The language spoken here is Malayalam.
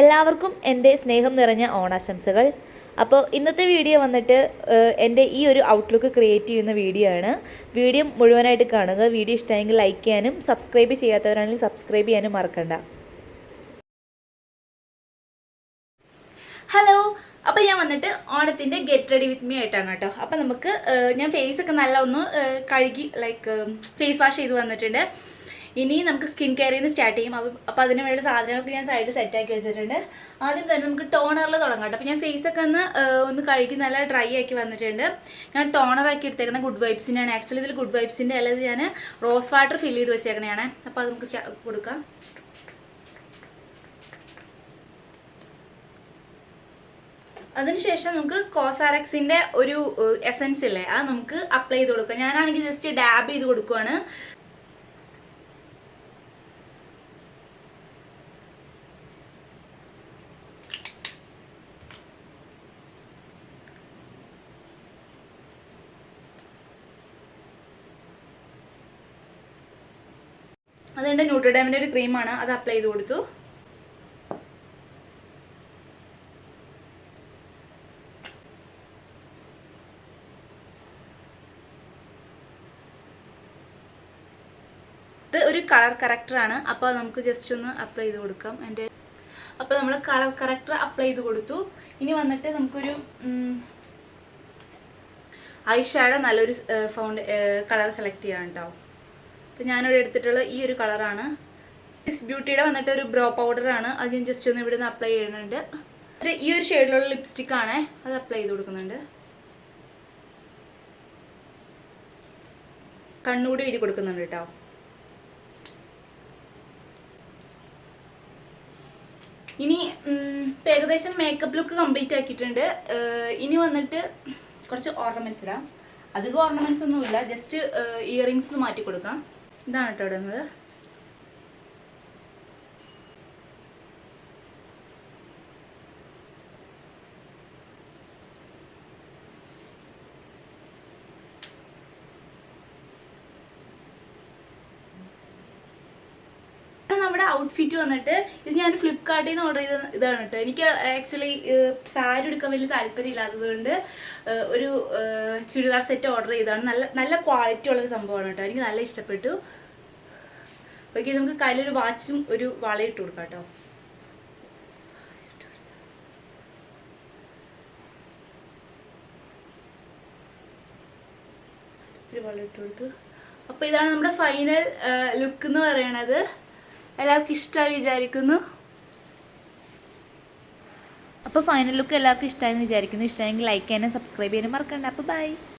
എല്ലാവർക്കും എന്റെ സ്നേഹം നിറഞ്ഞ ഓണാശംസകൾ. അപ്പോൾ ഇന്നത്തെ വീഡിയോ വന്നിട്ട് എന്റെ ഈ ഒരു ഔട്ട്ലുക്ക് ക്രിയേറ്റ് ചെയ്യുന്ന വീഡിയോ ആണ്. വീഡിയോ മുഴുവനായിട്ട് കാണുക. വീഡിയോ ഇഷ്ടമെങ്കിൽ ലൈക്ക് ചെയ്യാനും സബ്സ്ക്രൈബ് ചെയ്യാത്തവരാണെങ്കിൽ സബ്സ്ക്രൈബ് ചെയ്യാനും മറക്കണ്ട. ഹലോ അപ്പോൾ ഞാൻ വന്നിട്ട് ഓണത്തിന്റെ ഗെറ്റ് റെഡി വിത്ത് മീ ആയിട്ടാണ് കേട്ടോ. അപ്പോൾ നമുക്ക് ഞാൻ ഫേസ് ഒക്കെ നല്ല ഒന്ന് കഴുകി ലൈക്ക് ഫേസ് വാഷ് ചെയ്ത് വന്നിട്ടുണ്ട്. ഇനി നമുക്ക് സ്കിൻ കെയറിൽ നിന്ന് സ്റ്റാർട്ട് ചെയ്യും. അപ്പോൾ അതിന് വേണ്ട സാധനങ്ങളൊക്കെ ഞാൻ സൈഡിൽ സെറ്റാക്കി വെച്ചിട്ടുണ്ട്. ആദ്യം തന്നെ നമുക്ക് ടോണറിൽ തുടങ്ങാം കേട്ടോ. അപ്പോൾ ഞാൻ ഫേസ് ഒക്കെ ഒന്ന് ഒന്ന് കഴുകി നല്ല ഡ്രൈ ആക്കി വന്നിട്ടുണ്ട്. ഞാൻ ടോണർ ആക്കി എടുത്തേക്കുന്ന ഗുഡ് വൈബ്സിന്റെ ആണ്. ആക്ച്വലി ഇതിൽ ഗുഡ് വൈബ്സിന്റെ അല്ലാതെ ഞാൻ റോസ് വാട്ടർ ഫില്ല് ചെയ്ത് വെച്ചേക്കണേ അപ്പോൾ അത് നമുക്ക് കൊടുക്കാം. അതിനുശേഷം നമുക്ക് കോസാറക്സിന്റെ ഒരു എസൻസ് ഇല്ലേ അത് നമുക്ക് അപ്ലൈ ചെയ്ത് കൊടുക്കാം. ഞാനാണെങ്കിൽ ജസ്റ്റ് ഡാബ് ചെയ്ത് കൊടുക്കുവാണ്. അതെന്റെ ന്യൂട്രിഡാമിന്റെ ഒരു ക്രീമാണ് അത് അപ്ലൈ ചെയ്ത് കൊടുത്തു. ഇത് ഒരു കളർ കറക്റ്ററാണ് അപ്പോൾ നമുക്ക് ജസ്റ്റ് ഒന്ന് അപ്ലൈ ചെയ്ത് കൊടുക്കാം. എന്റെ അപ്പോൾ നമ്മൾ കളർ കറക്റ്റർ അപ്ലൈ ചെയ്ത് കൊടുത്തു. ഇനി വന്നിട്ട് നമുക്കൊരു ഐ ഷാഡോ നല്ലൊരു ഫൗണ്ട് കളർ സെലക്ട് ചെയ്യാൻ കേട്ടോ അപ്പോൾ ഞാനിവിടെ എടുത്തിട്ടുള്ള ഈ ഒരു കളറാണ്. ഡിസ് ബ്യൂട്ടിയുടെ വന്നിട്ട് ഒരു ബ്രോ പൗഡറാണ് അത് ഞാൻ ജസ്റ്റ് ഒന്ന് ഇവിടെ നിന്ന് അപ്ലൈ ചെയ്യുന്നുണ്ട്. എന്നിട്ട് ഈ ഒരു ഷെയ്ഡിലുള്ള ലിപ്സ്റ്റിക് ആണ് അത് അപ്ലൈ ചെയ്ത് കൊടുക്കുന്നുണ്ട്. കണ്ണുകൂടി എഴുതി കൊടുക്കുന്നുണ്ട് കേട്ടോ ഇനി ഇപ്പം ഏകദേശം മേക്കപ്പ് ലുക്ക് കംപ്ലീറ്റ് ആക്കിയിട്ടുണ്ട്. ഇനി വന്നിട്ട് കുറച്ച് ഓർണമെന്റ്സ് ഇടാം. അധികം ഓർണമെന്റ്സ് ഒന്നുമില്ല. ജസ്റ്റ് ഇയറിങ്സ് മാറ്റി കൊടുക്കാം. ഇതാണ് കേട്ടോ ഇടുന്നത് നമ്മുടെ ഔട്ട്ഫിറ്റ് വന്നിട്ട് ഇത് ഞാൻ ഫ്ലിപ്കാർട്ടിൽ നിന്ന് ഓർഡർ ചെയ്ത ഇതാണ് കേട്ടോ. എനിക്ക് ആക്ച്വലി സാരി എടുക്കാൻ വലിയ താല്പര്യം ഇല്ലാത്തത് കൊണ്ട് ഒരു ചുരിദാർ സെറ്റ് ഓർഡർ ചെയ്തതാണ്. നല്ല നല്ല ക്വാളിറ്റി ഉള്ളൊരു സംഭവമാണ് കേട്ടോ. എനിക്ക് നല്ല ഇഷ്ടപ്പെട്ടു. ഓക്കെ നമുക്ക് കയ്യിലൊരു വാച്ചും ഒരു വളയും ഇട്ട് കൊടുക്കാം കേട്ടോ. ഒരു വള ഇട്ട് കൊടുത്തു. അപ്പോൾ ഇതാണ് നമ്മുടെ ഫൈനൽ ലുക്ക് എന്ന് പറയണത്. എല്ലാവർക്കും ഇഷ്ടമായി വിചാരിക്കുന്നു. അപ്പോൾ ഫൈനൽ ലുക്ക് എല്ലാവർക്കും ഇഷ്ടമായെന്ന് വിചാരിക്കുന്നു. ഇഷ്ടമായെങ്കിൽ ലൈക്ക് ചെയ്യാനും സബ്സ്ക്രൈബ് ചെയ്യാനും മറക്കണ്ട. അപ്പോൾ ബൈ